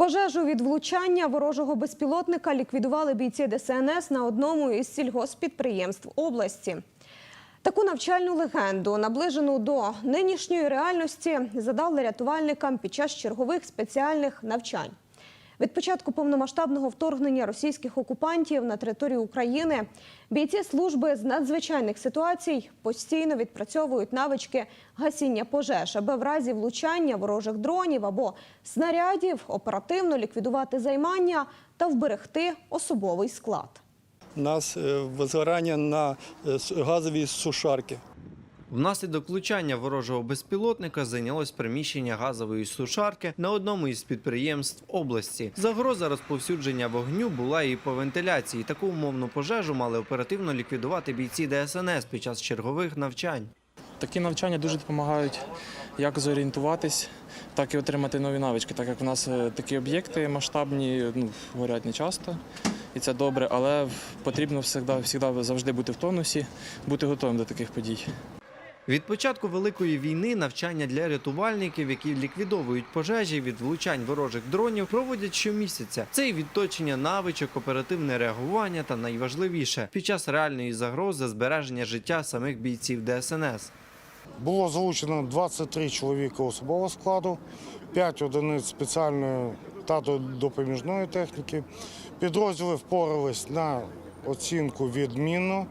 Пожежу від влучання ворожого безпілотника ліквідували бійці ДСНС на одному із сільгоспідприємств області. Таку навчальну легенду, наближену до нинішньої реальності, задали рятувальникам під час чергових спеціальних навчань. Від початку повномасштабного вторгнення російських окупантів на територію України бійці служби з надзвичайних ситуацій постійно відпрацьовують навички гасіння пожеж, аби в разі влучання ворожих дронів або снарядів оперативно ліквідувати займання та вберегти особовий склад. Нас е, возгорання на е, с- газовій сушарці. Внаслідок влучання ворожого безпілотника зайнялось приміщення газової сушарки на одному із підприємств області. Загроза розповсюдження вогню була і по вентиляції. Таку умовну пожежу мали оперативно ліквідувати бійці ДСНС під час чергових навчань. Такі навчання дуже допомагають як зорієнтуватись, так і отримати нові навички, так як в нас е, такі об'єкти масштабні, ну, горять не часто, і це добре, але потрібно завжди, завжди завжди бути в тонусі, бути готовим до таких подій. Від початку великої війни навчання для рятувальників, які ліквідовують пожежі від влучань ворожих дронів, проводять щомісяця. Це і відточення навичок, оперативне реагування та найважливіше під час реальної загрози збереження життя самих бійців ДСНС. Було залучено 23 чоловіка особового складу, 5 одиниць спеціальної та до- допоміжної техніки. Підрозділи впорались на оцінку відмінно.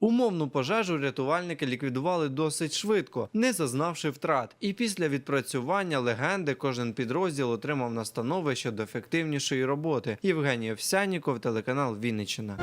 Умовну пожежу рятувальники ліквідували досить швидко, не зазнавши втрат. І після відпрацювання легенди кожен підрозділ отримав настанови щодо ефективнішої роботи. Євгеній Овсяніков, телеканал Вінниччина.